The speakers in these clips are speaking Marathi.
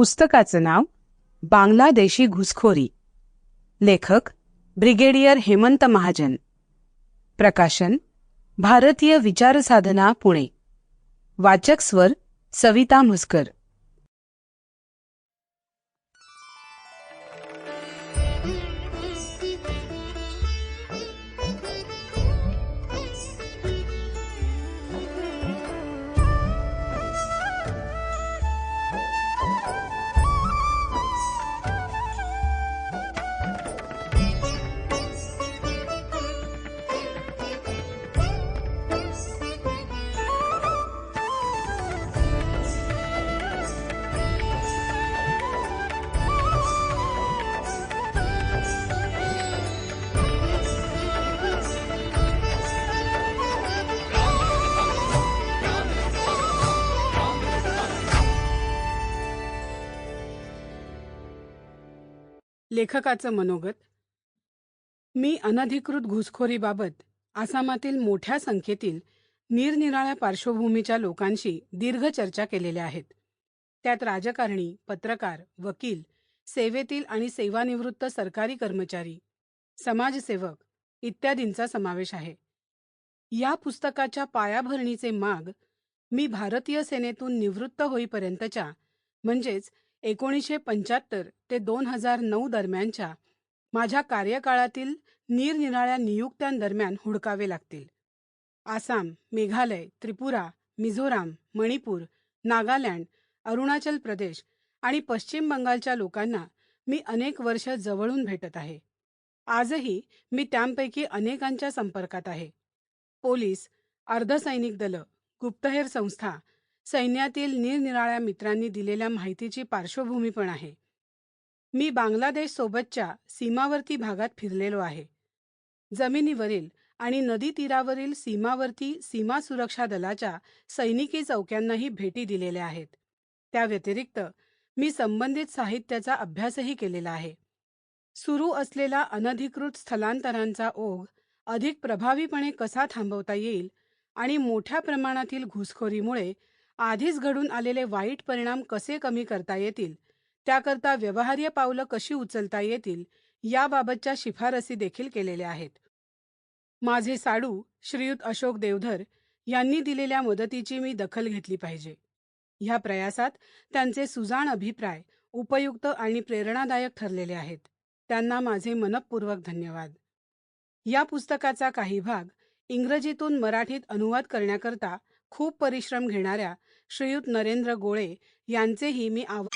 पुस्तकाचं नाव बांगलादेशी घुसखोरी. लेखक ब्रिगेडियर हेमंत महाजन. प्रकाशन भारतीय विचारसाधना पुणे. वाचक स्वर सविता म्हसकर. लेखकाचं मनोगत मी अनधिकृत घुसखोरीबाबत आसामातील मोठ्या संख्येतील निरनिराळ्या पार्श्वभूमीच्या लोकांशी दीर्घ चर्चा केलेल्या आहेत. त्यात राजकारणी पत्रकार वकील सेवेतील आणि सेवानिवृत्त सरकारी कर्मचारी समाजसेवक इत्यादींचा समावेश आहे. या पुस्तकाच्या पायाभरणीचे माग मी भारतीय सेनेतून निवृत्त होईपर्यंतच्या म्हणजेच एकोणीसशे पंच्याहत्तर ते दोन हजार नऊ दरम्यानच्या माझ्या कार्यकाळातील निरनिराळ्या नियुक्त्यांदरम्यान हुडकावे लागतील. आसाम मेघालय त्रिपुरा मिझोराम मणिपूर नागालँड अरुणाचल प्रदेश आणि पश्चिम बंगालच्या लोकांना मी अनेक वर्ष जवळून भेटत आहे. आजही मी त्यांपैकी अनेकांच्या संपर्कात आहे. पोलीस अर्धसैनिक दलं गुप्तहेर संस्था सैन्यातील निरनिराळ्या मित्रांनी दिलेल्या माहितीची पार्श्वभूमी पण आहे. मी बांगलादेश सोबतच्या सीमावर्ती भागात फिरलेलो आहे. जमिनीवरील आणि नदी तीरावरील सीमावर्ती सीमा सुरक्षा दलाच्या सैनिकी चौक्यांनाही भेटी दिलेल्या आहेत. त्या व्यतिरिक्त मी संबंधित साहित्याचा अभ्यासही केलेला आहे. सुरू असलेला अनधिकृत स्थलांतरांचा ओघ अधिक प्रभावीपणे कसा थांबवता येईल आणि मोठ्या प्रमाणातील घुसखोरीमुळे आधीच घडून आलेले वाईट परिणाम कसे कमी करता येतील? त्याकरता व्यवहार्य पावलं कशी उचलता येतील? याबाबतच्या शिफारसी देखील केलेल्या आहेत. माझे साडू श्रीयुत अशोक देवधर यांनी दिलेल्या मदतीची मी दखल घेतली पाहिजे. ह्या प्रयासात त्यांचे सुजाण अभिप्राय उपयुक्त आणि प्रेरणादायक ठरलेले आहेत. त्यांना माझे मनपूर्वक धन्यवाद. या पुस्तकाचा काही भाग इंग्रजीतून मराठीत अनुवाद करण्याकरता खूप परिश्रम घेणाऱ्या श्रीयुत नरेंद्र गोळे यांचेही मी आव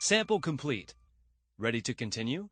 sample complete ready to continue